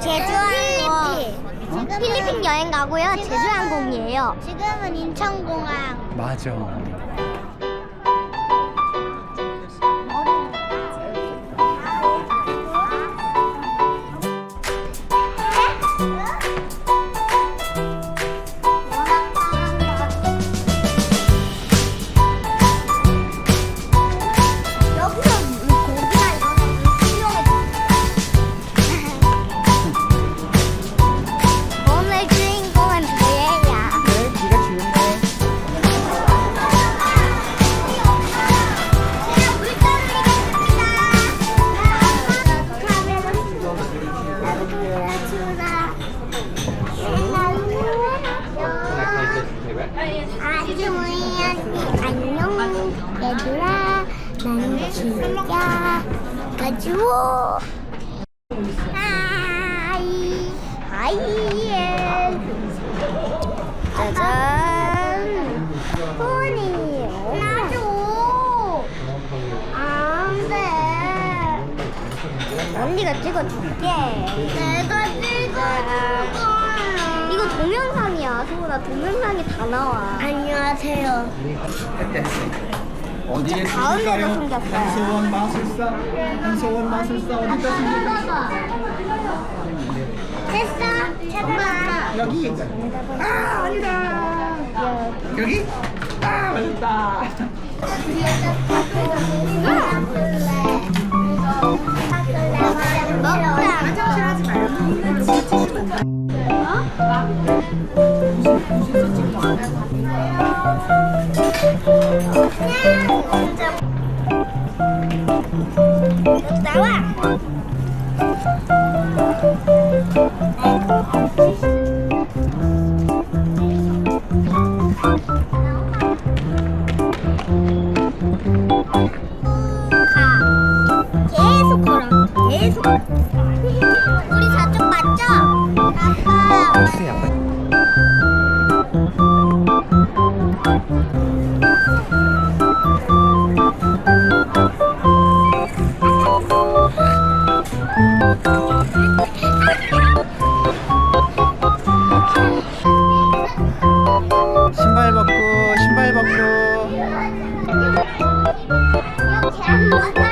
제주항공. 필리핀 여행 가고요. 제주항공이에요. 지금은 인천공항. 맞아. 안녕 얘들아 나는 진짜 가지고 하이 하이 짜잔 언니가 찍어줄게. 내가 찍어줄 이거 동영상이야 소은아 동영상이 다 나와. 안녕하세요. 어디에 가운데로 숨길까요? 숨겼어요. 한소원 마술사. 한소원 마술사 어디다 숨길까요? 됐어. 찾아봐 여기. 아 아니다. 여기? 아 맞았다 나와. What?